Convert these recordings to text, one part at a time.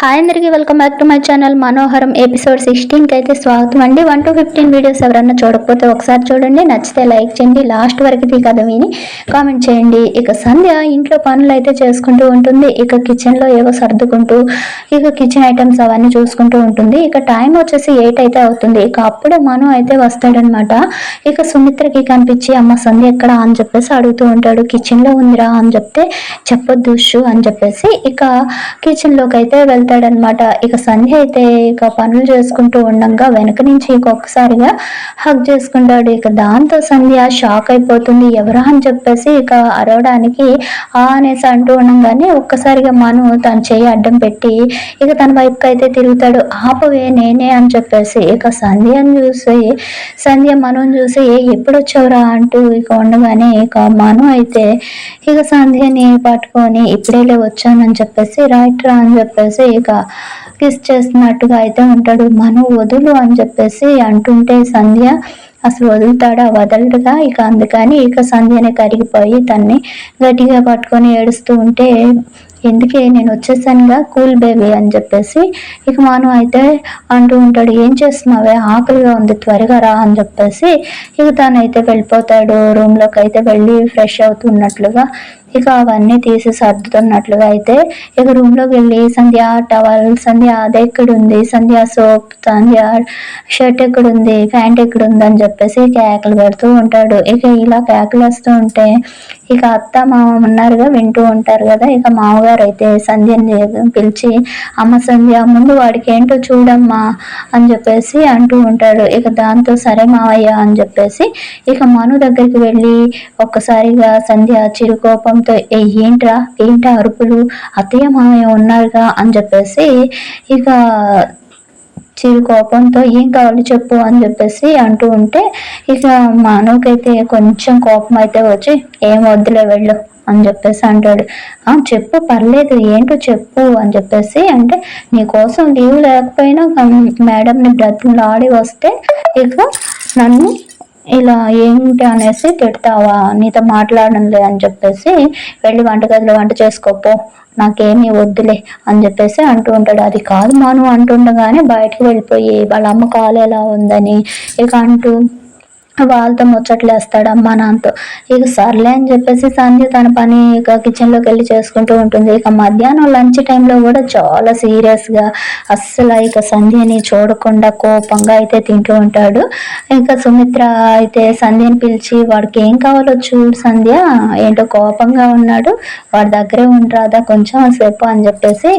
Hi అందరికీ welcome back to my channel మనోహరం episode సిక్స్టీన్కి అయితే స్వాగతం అండి. వన్ టు ఫిఫ్టీన్ వీడియోస్ ఎవరన్నా చూడకపోతే ఒకసారి చూడండి. నచ్చితే లైక్ చేయండి. లాస్ట్ వరకు ఈ కథ విని కామెంట్ చేయండి. ఇక సంధ్య ఇంట్లో పనులు అయితే చేసుకుంటూ ఉంటుంది. ఇక కిచెన్లో ఏవో సర్దుకుంటూ ఇక కిచెన్ ఐటమ్స్ అవన్నీ చూసుకుంటూ ఉంటుంది. ఇక టైం వచ్చేసి ఎయిట్ అయితే అవుతుంది. ఇక అప్పుడే మను అయితే వస్తాడనమాట ఇక సుమిత్రకి కనిపించి అమ్మ సంధ్య ఎక్కడ? అని చెప్పేసి అడుగుతూ ఉంటాడు. కిచెన్లో ఉందిరా అని చెప్తే చెప్పొద్దు అని చెప్పేసి ఇక కిచెన్లోకి అయితే ఉంటాడనమాట ఇక సంధ్య అయితే ఇక పనులు చేసుకుంటూ ఉండగా వెనక నుంచి ఒక్కసారిగా హక్ చేసుకుంటాడు. ఇక దాంతో సంధ్య షాక్ అయిపోతుంది. ఎవరా అని చెప్పేసి ఇక అరవడానికి ఆ అనేసి అంటూ ఉండగానే ఒక్కసారిగా మను తన చేయి అడ్డం పెట్టి ఇక తన వైపుకి అయితే తిరుగుతాడు. ఆపవే నేనే అని చెప్పేసి ఇక సంధ్యను చూసి సంధ్య మనుని చూసి ఎప్పుడు వచ్చావురా అంటూ ఇక ఉండగానే ఇక మను అయితే ఇక సంధ్యని పట్టుకొని ఇప్పుడేలే వచ్చానని చెప్పేసి రైట్ రా అని చెప్పేసి ఇక కిస్ చేస్తున్నట్టుగా అయితే ఉంటాడు. మను వదులు అని చెప్పేసి అంటుంటే సంధ్య అసలు వదులుతాడా? వదలడుగా? ఇక అందుకని ఇక సంధ్యని కరిగిపోయి తన్ని గట్టిగా పట్టుకొని ఏడుస్తూ ఉంటే ఎందుకే? నేను వచ్చేసానుగా కూల్ బేబీ అని చెప్పేసి ఇక మాను అయితే అంటూ ఉంటాడు. ఏం చేస్తున్నావే? ఆకలిగా ఉంది త్వరగా రా అని చెప్పేసి ఇక తనైతే వెళ్ళిపోతాడు. రూమ్లోకి అయితే వెళ్ళి ఫ్రెష్ అవుతున్నట్లుగా ఇక అవన్నీ తీసి సర్దుతున్నట్లుగా అయితే ఇక రూమ్లోకి వెళ్ళి సంధ్య టవల్ సంధ్య అది ఎక్కడుంది? సంధ్య సోప్ సంధ్య షర్ట్ ఎక్కడుంది? ప్యాంట్ ఎక్కడుంది అని చెప్పేసి కేకలు పెడుతూ ఉంటాడు. ఇక ఇలా కేకలు వేస్తూ ఉంటే ఇక అత్త మామ ఉన్నారుగా వింటూ ఉంటారు కదా. ఇక మామగారు అయితే సంధ్యని పిలిచి అమ్మ సంధ్య ముందు వాడికి ఏంటో చూడమ్మా అని చెప్పేసి అంటూ ఉంటాడు. ఇక దాంతో సరే మావయ్య అని చెప్పేసి ఇక మను దగ్గరికి వెళ్ళి ఒక్కసారిగా సంధ్య కోపంతో "ఏ, ఏంట్రా? ఏంటా అరుపులు? అత్తయ్య మామయ్య ఉన్నారుగా? అని చెప్పేసి ఇక చిరు కోపంతో ఏం కావాలి చెప్పు? అని చెప్పేసి అంటూ ఉంటే ఇక మానవకైతే కొంచెం కోపం అయితే వచ్చి ఏం వద్దులే వెళ్ళు అని చెప్పేసి అంటాడు. "ఆ, చెప్పు పర్లేదు ఏంటో చెప్పు అని చెప్పేసి అంటే నీ కోసం లీవ్ లేకపోయినా మేడంని బ్రతులు ఆడి వస్తే ఇక నన్ను ఇలా ఏంటి అనేసి తిడతావా? నీతో మాట్లాడనులే అని చెప్పేసి వెళ్ళి వంటగదిలో వంట చేసుకోపో. నాకేమీ వద్దులే అని చెప్పేసి అంటూ ఉంటాడు. అది కాదు మాను అంటుండగానే బయటకు వెళ్ళిపోయి వాళ్ళ అమ్మ కాలు ఎలా ఉందని ఇక అంటూ వాళ్ళతో ముచ్చట్లేస్తాడు అమ్మా నాన్నతో ఇక సర్లే అని చెప్పేసి సంధ్య తన పని ఇక కిచెన్లోకి వెళ్ళి చేసుకుంటూ ఉంటుంది. ఇక మధ్యాహ్నం లంచ్ టైంలో కూడా చాలా సీరియస్గా అస్సలు ఇక సంధ్యని చూడకుండా కోపంగా అయితే తింటూ ఉంటాడు. ఇంకా సుమిత్ర అయితే సంధ్యని పిలిచి వాడికి ఏం కావాలో చూడు సంధ్య. ఏంటో కోపంగా ఉన్నాడు. వాడి దగ్గరే ఉండరాదా కొంచెం సేపు అని చెప్పేసి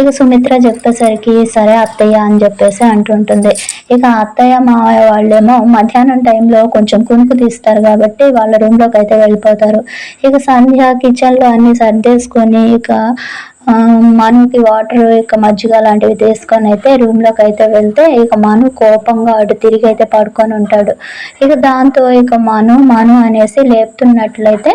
ఇక సుమిత్ర చెప్పేసరికి సరే అత్తయ్య అని చెప్పేసి అంటుంటుంది. ఇక అత్తయ్య మావయ్య వాళ్ళేమో మధ్యాహ్నం టైంలో కొంచెం కునుకు తీస్తారు కాబట్టి వాళ్ళ రూమ్లోకి అయితే వెళ్ళిపోతారు. ఇక సంధ్య కిచెన్లో అన్ని సర్దేసుకొని ఇక మనుకి వాటర్ ఇక మజ్జిగ లాంటివి తీసుకొని అయితే రూమ్లోకి అయితే వెళ్తే ఇక మను కోపంగా అటు తిరిగి అయితే పడుకొని ఉంటాడు. ఇక దాంతో ఇక మను మను అనేసి లేపుతున్నట్లయితే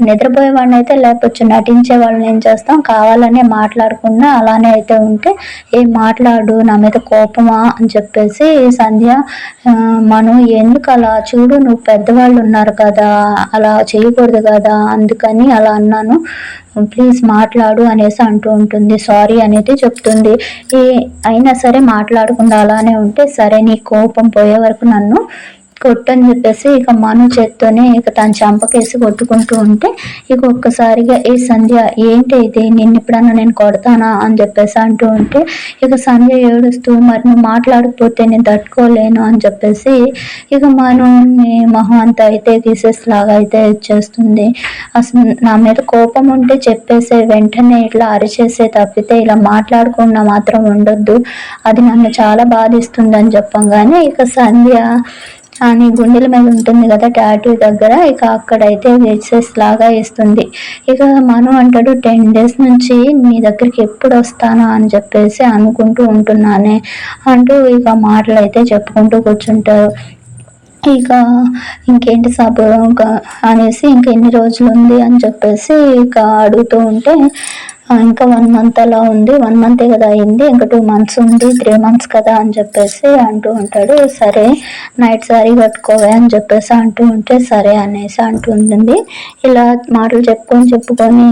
నిద్రపోయే వాడిని అయితే లేపొచ్చు నటించే వాళ్ళని ఏం చేస్తాం? కావాలనే మాట్లాడకుండా అలానే అయితే ఉంటే ఏం మాట్లాడు నా మీద కోపమా అని చెప్పేసి సంధ్య మనం ఎందుకు అలా? చూడు నువ్వు పెద్దవాళ్ళు ఉన్నారు కదా అలా చేయకూడదు కదా అందుకని అలా అన్నాను. ప్లీజ్ మాట్లాడు అనేసి అంటూ ఉంటుంది. సారీ అనేది చెప్తుంది. ఏ అయినా సరే మాట్లాడకుండా అలానే ఉంటే సరే నీ కోపం పోయే వరకు నన్ను కొట్టని చెప్పేసి ఇక మను చేత్తోనే ఇక తన చంపకేసి కొట్టుకుంటూ ఉంటే ఇక ఒక్కసారిగా ఏ సంధ్య ఏంటి ఇది? నిన్ను ఎప్పుడన్నా నేను కొడతానా? అని చెప్పేసి అంటూ ఉంటే ఇక సంధ్య ఏడుస్తూ మరి నువ్వు మాట్లాడకపోతే నేను తట్టుకోలేను అని చెప్పేసి ఇక మను మొహం అంతా అయితే తీసేస్ లాగా అయితే చేస్తుంది. అసలు నా మీద కోపం ఉంటే చెప్పేసే వెంటనే ఇట్లా అరిచేసే తప్పితే ఇలా మాట్లాడకుండా మాత్రం ఉండొద్దు. అది నన్ను చాలా బాధిస్తుంది అని చెప్పంగానే ఇక సంధ్య అని గుండెల మీద ఉంటుంది కదా టాటూ దగ్గర. ఇక అక్కడైతే వెచెస్ లాగా వేస్తుంది. ఇక మను అంటాడు టెన్ డేస్ నుంచి నీ దగ్గరికి ఎప్పుడు వస్తానా? అని చెప్పేసి అనుకుంటూ ఉంటున్నానే అంటూ ఇక మాటలు అయితే చెప్పుకుంటూ కూర్చుంటారు. ఇక ఇంకేంటి సబ్? ఇంకా అనేసి ఇంకెన్ని రోజులు ఉంది అని చెప్పేసి ఇక అడుగుతూ ఉంటే ఇంకా వన్ మంత్ అలా ఉంది. వన్ మంతే కదా అయింది. ఇంకా టూ మంత్స్ ఉంది. త్రీ మంత్స్ కదా అని చెప్పేసి అంటూ ఉంటాడు. సరే నైట్ సారీ కట్టుకోవే అని చెప్పేసి అంటూ ఉంటే సరే అనేసి అంటూ ఉంటుంది. ఇలా మాటలు చెప్పుకొని చెప్పుకొని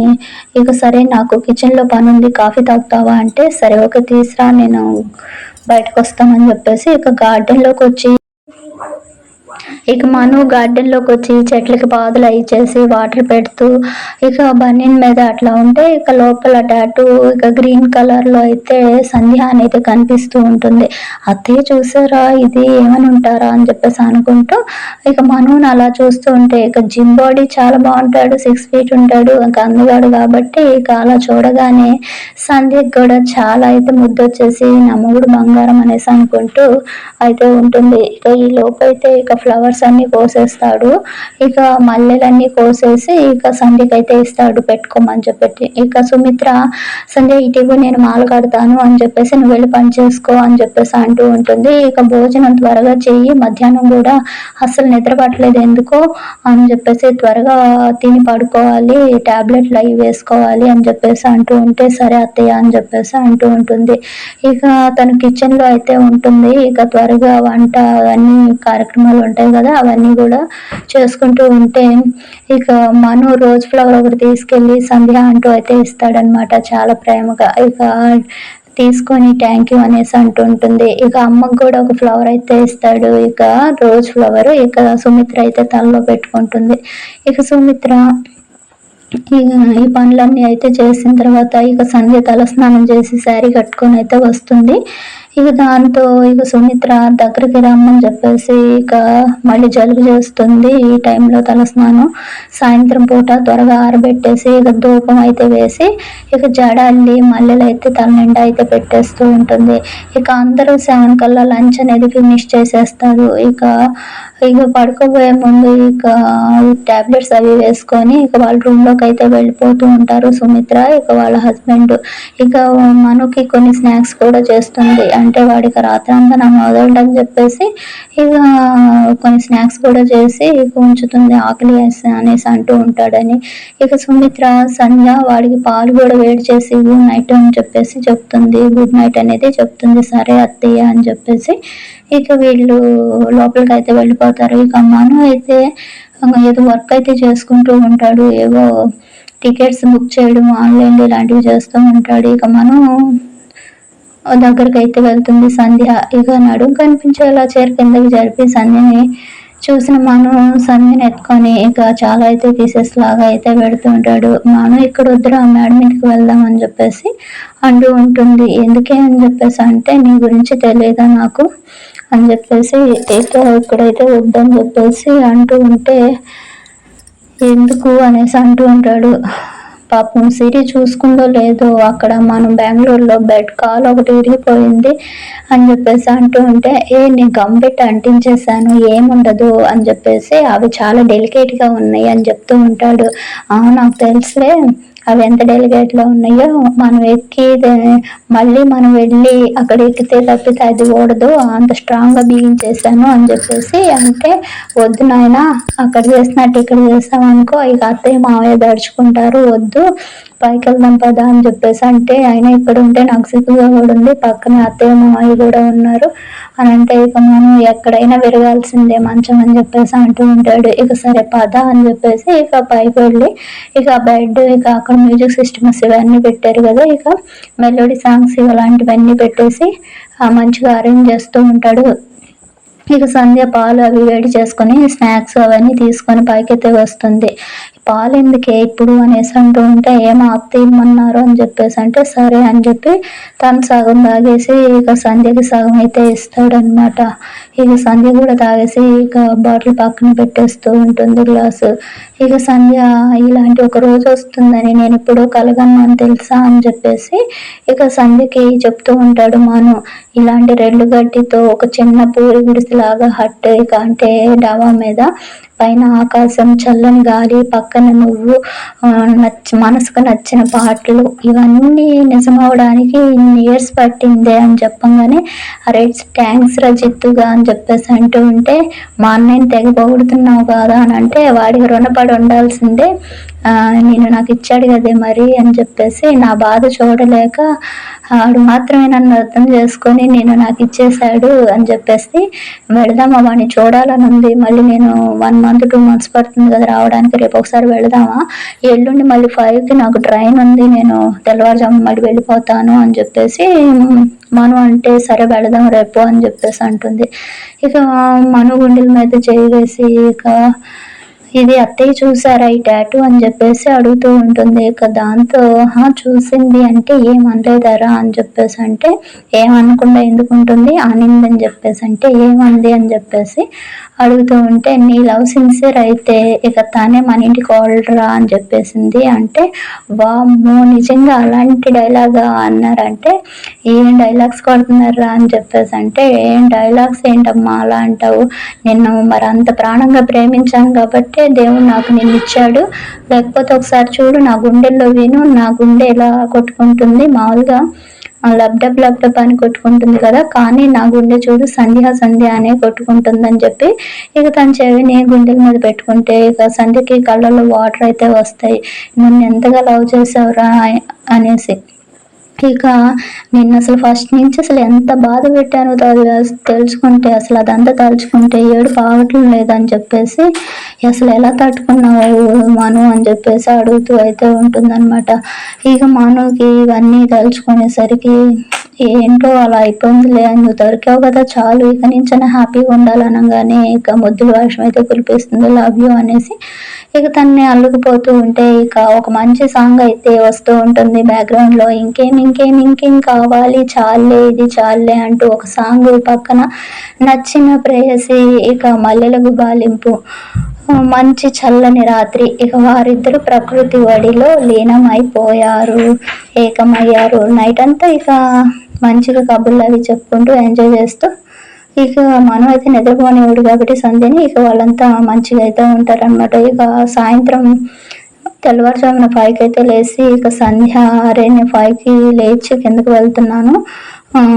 ఇక సరే నాకు కిచెన్లో పని ఉంది. కాఫీ తాగుతావా? అంటే సరే ఓకే తీసురా. నేను బయటకు వస్తామని చెప్పేసి ఇక గార్డెన్లోకి వచ్చి ఇక మను గార్డెన్లోకి వచ్చి చెట్లకి పాదులు అవి చేసి వాటర్ పెడుతూ ఇక బనీన్ మీద అట్లా ఉంటే ఇక లోపల టాటూ ఇక గ్రీన్ కలర్లో అయితే సంధ్య అనేది కనిపిస్తూ ఉంటుంది. అత్తయ్య చూసారా? ఇది ఏమని ఉంటారా అని చెప్పేసి అనుకుంటూ ఇక మనుని అలా చూస్తూ ఉంటే ఇక జిమ్ బాడీ చాలా బాగుంటాడు సిక్స్ ఫీట్ ఉంటాడు ఇంకా అందగాడు కాబట్టి ఇక అలా చూడగానే సంధ్యకి కూడా చాలా అయితే ముద్ద వచ్చేసి నా బంగారం అనేసి అనుకుంటూ అయితే ఉంటుంది. ఇక ఈ లోపు అయితే ఇక ఫ్లవర్స్ అన్ని కోసేస్తాడు. ఇక మల్లెలన్నీ కోసేసి ఇక సంధ్యకి అయితే ఇస్తాడు పెట్టుకోమని చెప్పి ఇక సుమిత్ర సంధ్య ఇటీవల నేను మాల కడతాను అని చెప్పేసి నువ్వు వెళ్ళి పని చేసుకో అని చెప్పేసి అంటూ ఉంటుంది. ఇక భోజనం త్వరగా చెయ్యి మధ్యాహ్నం కూడా అసలు నిద్ర పట్టలేదు ఎందుకో అని చెప్పేసి త్వరగా తిని పడుకోవాలి టాబ్లెట్లు అవి వేసుకోవాలి అని చెప్పేసి అంటూ ఉంటే సరే అత్తయ్య అని చెప్పేసి అంటూ ఉంటుంది. ఇక తను కిచెన్లో అయితే ఉంటుంది. ఇక త్వరగా వంట అన్ని కార్యక్రమాలు ఉంటాయి. కదా అవన్నీ కూడా చేసుకుంటూ ఉంటే ఇక మను రోజ్ ఫ్లవర్ ఒకటి తీసుకెళ్ళి సంధ్య అంటూ అయితే ఇస్తాడనమాట చాలా ప్రేమగా. ఇక తీసుకొని థ్యాంక్ యూ అనేసి అంటూ ఉంటుంది. ఇక అమ్మకు కూడా ఒక ఫ్లవర్ అయితే ఇస్తాడు. ఇక రోజ్ ఫ్లవర్ ఇక సుమిత్ర అయితే తలలో పెట్టుకుంటుంది. ఇక సుమిత్ర ఇక ఈ పనులన్నీ అయితే చేసిన తర్వాత ఇక సంధ్య తలస్నానం చేసి శారీ కట్టుకొని అయితే వస్తుంది. ఇక దాంతో ఇక సుమిత్ర దగ్గరికి రమ్మని చెప్పేసి ఇక మళ్ళీ జలుబు చేస్తుంది ఈ టైంలో తలస్నానం సాయంత్రం పూట త్వరగా ఆరబెట్టేసి ఇక ధూపం అయితే వేసి ఇక జడ అల్లి మల్లెలు అయితే తల నిండా అయితే పెట్టేస్తూ ఉంటుంది. ఇక అందరూ సెవెన్ కల్లా లంచ్ అనేది ఫినిష్ చేసేస్తారు. ఇక ఇక పడుకోబోయే ముందు ఇక టాబ్లెట్స్ అవి వేసుకొని ఇక వాళ్ళ రూమ్లోకి అయితే వెళ్ళిపోతూ ఉంటారు సుమిత్ర ఇక వాళ్ళ హస్బెండ్. ఇక మనకి కొన్ని స్నాక్స్ కూడా చేస్తుంది. అంటే వాడికి రాత్రి అంతా నా మొదలని చెప్పేసి ఇక కొన్ని స్నాక్స్ కూడా చేసి ఇక ఉంచుతుంది ఆకలి అనేసి అంటూ ఉంటాడని. ఇక సుమిత్ర సంధ్య వాడికి పాలు కూడా వేడి చేసి గుడ్ నైట్ అని చెప్పేసి చెప్తుంది. గుడ్ నైట్ అనేది చెప్తుంది. సరే అత్తయ్య అని చెప్పేసి ఇక వీళ్ళు లోపలికి అయితే వెళ్ళిపోతారు. ఇక మను అయితే ఏదో వర్క్ అయితే చేసుకుంటూ ఉంటాడు. ఏవో టికెట్స్ బుక్ చేయడం ఆన్లైన్ ఇలాంటివి చేస్తూ ఉంటాడు. ఇక మనం దగ్గరికి అయితే వెళ్తుంది సంధ్య. ఇక నడుం కనిపించేలా చీర కిందకి జరిపి సంధ్యని చూసిన మనం సంధ్యని ఎత్తుకొని ఇక చాలా అయితే పీసెస్ లాగా అయితే పెడుతూ ఉంటాడు. మాను ఇక్కడ వద్దురా మేడం ఇంటికి వెళ్దాం అని చెప్పేసి అంటూ ఉంటుంది. ఎందుకే అని చెప్పేసి అంటే నీ గురించి తెలియదా నాకు? అని చెప్పేసి అయితే ఇక్కడైతే వద్దని చెప్పేసి అంటూ ఉంటే ఎందుకు? అనేసి అంటూ ఉంటాడు. పాపం సిరి చూసుకుందో లేదో అక్కడ మనం బెంగళూరులో బెడ్ కాల్ ఒకటి విరిగిపోయింది అని చెప్పేసి అంటూ ఉంటే ఏ నేను గంపెట్టి అంటించేశాను ఏముండదు అని చెప్పేసి అవి చాలా డెలికేట్గా ఉన్నాయి అని చెప్తూ ఉంటాడు. నాకు తెలుసులే అవి ఎంత డెలిగేట్లో ఉన్నాయో మనం ఎక్కి మళ్ళీ మనం వెళ్ళి అక్కడ ఎక్కితే తప్పితే అది ఓడదు అంత స్ట్రాంగ్గా బిగించేసాను అని చెప్పేసి అంటే వద్దు నాయన అక్కడ చేసినట్టు ఇక్కడ చేస్తాం అనుకో ఇక అత్తయ్య మావయ్య దడుచుకుంటారు వద్దు. పైకి వెళ్దాం పదా అని చెప్పేసి అంటే ఆయన ఇక్కడ ఉంటే నాకు సిగ్గుగా కూడా ఉంది. పక్కనే అత్తయ్య మామయ్య కూడా ఉన్నారు. అని అంటే ఇక మనం ఎక్కడైనా విరగాల్సిందే మంచం అని చెప్పేసి అంటూ ఉంటాడు. ఇక సరే పద అని చెప్పేసి ఇక పైకి వెళ్ళి ఇక బెడ్ ఇక అక్కడ మ్యూజిక్ సిస్టమ్స్ ఇవన్నీ పెట్టారు కదా. ఇక మెలోడీ సాంగ్స్ ఇలాంటివన్నీ పెట్టేసి మంచిగా అరేంజ్ చేస్తూ ఉంటాడు. ఇక సంధ్య పాలు అవి వేడి చేసుకొని స్నాక్స్ అవన్నీ తీసుకొని పైకైతే వస్తుంది. పాలు ఎందుకే ఇప్పుడు అనేసి అంటూ ఉంటే ఏమో అత్త ఇమ్మన్నారు అని చెప్పేసి అంటే సరే అని చెప్పి తను సగం తాగేసి ఇక సంధ్యకి సగం అయితే ఇస్తాడనమాట ఇక సంధ్య కూడా తాగేసి ఇక బాటిల్ పక్కన పెట్టేస్తూ ఉంటుంది గ్లాసు. ఇక సంధ్య ఇలాంటి ఒక రోజు వస్తుందని నేను ఇప్పుడు కలగన్నాను తెలుసా అని చెప్పేసి ఇక సంధ్యకి చెప్తూ ఉంటాడు మాను ఇలాంటి రెడ్లు గడ్డితో ఒక చిన్న పూరి గుడిసెలాగా హట్ ఇక అంటే డాబా మీద పైన ఆకాశం చల్లని గాలి పక్కన నువ్వు నచ్చ మనసుకు నచ్చిన పాటలు ఇవన్నీ నిజమవడానికి ఇన్ని ఇయర్స్ పట్టిందే అని చెప్పంగానే అరే థ్యాంక్స్ రజిత్తుగా అని చెప్పేసి అంటూ ఉంటే మా అన్నయ్యని తెగ పొగుడుతున్నావు కదా అని అంటే వాడికి రుణపడి వాడు ఉండాల్సిందే. నేను నాకు ఇచ్చాడు కదే మరి అని చెప్పేసి నా బాధ చూడలేక ఆడు మాత్రమే నన్ను అర్థం చేసుకొని నేను నాకు ఇచ్చేసాడు అని చెప్పేసి వెళదామా వాడిని చూడాలని ఉంది. మళ్ళీ నేను వన్ మంత్ టూ మంత్స్ పడుతుంది కదా రావడానికి రేపు ఒకసారి వెళదామా? ఎల్లుండి మళ్ళీ ఫైవ్కి నాకు ట్రైన్ ఉంది నేను తెల్లవారుజాము మళ్ళీ వెళ్ళిపోతాను అని చెప్పేసి మను అంటే సరే వెళదాం రేపు అని చెప్పేసి అంటుంది. ఇక మను గుండెల మీద చేయి వేసి ఇక ఇది అత్తయ్య చూసారా ఈ టాటూ అని చెప్పేసి అడుగుతూ ఉంటుంది. ఇక దాంతో చూసింది అంటే ఏమనలేదారా? అని చెప్పేసి అంటే ఏమనకుండా ఎందుకు ఉంటుంది? అనిందని చెప్పేసి అంటే ఏమంది? అని చెప్పేసి అడుగుతూ ఉంటే నీ లవ్ సిన్సియర్ అయితే ఇక తానే మన ఇంటికి కోల్డ్రా అని చెప్పేసింది. అంటే వామ్మో నిజంగా అలాంటి డైలాగ్ అన్నారంటే ఏం డైలాగ్స్ కొడుతున్నారా? అని చెప్పేసి అంటే ఏం డైలాగ్స్ ఏంటమ్మా అలా అంటావు? నిన్ను మరి అంత ప్రాణంగా ప్రేమించాను కాబట్టి దేవుడు నాకు నిన్ను ఇచ్చాడు. లేకపోతే ఒకసారి చూడు నా గుండెల్లో విను నా గుండె ఎలా కొట్టుకుంటుంది. మామూలుగా లబ్డబ్ లబ్డబ్ అని కొట్టుకుంటుంది కదా. కానీ నా గుండె చూడు సంధ్య సంధ్య అనే కొట్టుకుంటుందని చెప్పి ఇక తన చెవిని గుండెల మీద పెట్టుకుంటే ఇక సంధ్యకి కళ్ళల్లో వాటర్ అయితే వస్తాయి. నన్ను ఎంతగా లవ్ చేసావురా అనేసి. ఇక నిన్న అసలు ఫస్ట్ నుంచి అసలు ఎంత బాధ పెట్టానో తెలుసుకుంటే అసలు అదంతా తలుచుకుంటే ఏడు పావటం లేదని చెప్పేసి అసలు ఎలా తట్టుకున్నావు మను అని చెప్పేసి అడుగుతూ అయితే ఉంటుందన్నమాట. ఇక మనుకి ఇవన్నీ తలుచుకునేసరికి ఏంటో అలా అయిపోయిందిలే. నువ్వు దొరికావు కదా చాలు. ఇక నుంచి హ్యాపీగా ఉండాలనగానే ఇక ముద్దుల వర్షం అయితే కురిపిస్తుంది లవ్ యూ అనేసి. ఇక తన్ని అల్లుకుపోతూ ఉంటే ఇక ఒక మంచి సాంగ్ అయితే వస్తూ ఉంటుంది బ్యాక్గ్రౌండ్లో. ఇంకేం ఇంకేం ఇంకేం కావాలి? చాలే ఇది చాలే అంటూ ఒక సాంగ్ పక్కన నచ్చిన ప్రేయసి ఇక మల్లెలకు బాలింపు మంచి చల్లని రాత్రి. ఇక వారిద్దరు ప్రకృతి వడిలో లీనమైపోయారు ఏకమయ్యారు. నైట్ అంతా ఇక మంచిగా కబుర్లు అవి చెప్పుకుంటూ ఎంజాయ్ చేస్తూ ఇక మనం అయితే నిద్రపోనివాడు కాబట్టి సంధ్యని ఇక వాళ్ళంతా మంచిగా అయితే ఉంటారనమాట ఇక సాయంత్రం తెల్లవారుజామున ఫైవ్కి అయితే లేచి ఇక సంధ్య అరే నేను ఫైవ్కి లేచి కిందకు వెళ్తున్నాను.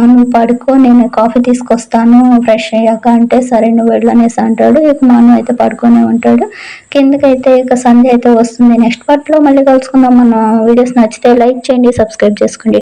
నువ్వు పడుకో నేను కాఫీ తీసుకొస్తాను ఫ్రెష్ అయ్యాక అంటే సరే నువ్వు వెళ్ళనేసి అంటాడు. ఇక మనం అయితే పడుకునే ఉంటాడు. కిందకైతే ఇక సంధ్య అయితే వస్తుంది. నెక్స్ట్ పార్ట్లో మళ్ళీ కలుసుకుందాం. మన వీడియోస్ నచ్చితే లైక్ చేయండి సబ్స్క్రైబ్ చేసుకోండి.